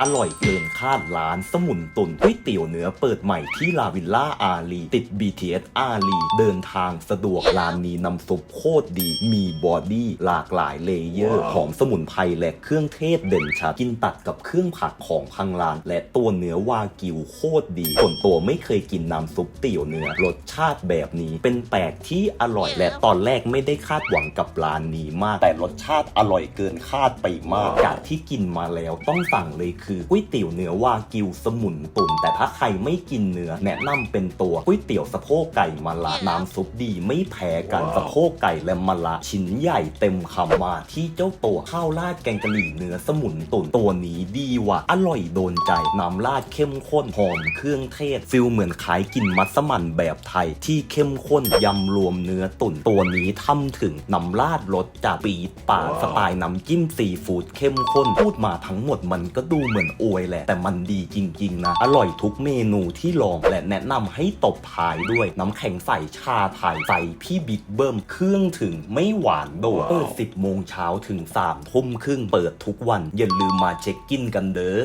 อร่อยเกินคาดร้านสมุนตุนก๋วยเตี๋ยวเนื้อเปิดใหม่ที่ลาวิลล่าอารีติด BTS อารีเดินทางสะดวกร้านนี้น้ำซุปโคตรดี มีบอดี้หลากหลายเลเยอร์ หอมสมุนไพรและเครื่องเทศเด่นชัดกินตัดกับเครื่องผักของพังร้าน และตัวเนื้อวากิวโคตรดีส่วนตัวไม่เคยกินน้ำซุปเตี๋ยวเนื้อรสชาติแบบนี้เป็นแปลกที่อร่อยและตอนแรกไม่ได้คาดหวังกับร้านนี้มาก แต่รสชาติอร่อยเกินคาดไปมากจากที่กินมาแล้วต้องสั่งเลยคือก๋วยเตี๋ยวเนื้อวากิวสมุนตุน แต่ถ้าใครไม่กินเนื้อ แนะนำเป็นตัวก๋วยเตี๋ยวสะโพกไก่มะละน้ำซุปดีไม่แพ้กันสะโพกไก่และมะละชิ้นใหญ่เต็มคำมาที่เจ้าตัวข้าวราดแกงกะหรี่เนื้อสมุนตุนตัวนี้ดีว่ะอร่อยโดนใจน้ำราดเข้มข้นหอมเครื่องเทศฟิลเหมือนขายกินมัสมั่นแบบไทย ที่เข้มข้นยำรวมเนื้อตุ่นตัวนี้ทำถึงน้ำราดรสจากปีดป่าสไตล์น้ำจิ้มซีฟู้ดเข้มข้นพูดมาทั้งหมดมันก็ดูเหมือนอวยแหละ แต่มันดีจริง ๆ นะ อร่อยทุกเมนูที่ลองและแนะนำให้ตบท้ายด้วยน้ำแข็งใส่ชาไทยใส่พี่บิ๊กเบิ้มเครื่องถึงไม่หวานโดดเปิด10โมงเช้าถึง3ทุ่มครึ่งเปิดทุกวันอย่าลืมมาเช็คกินกันเด้อ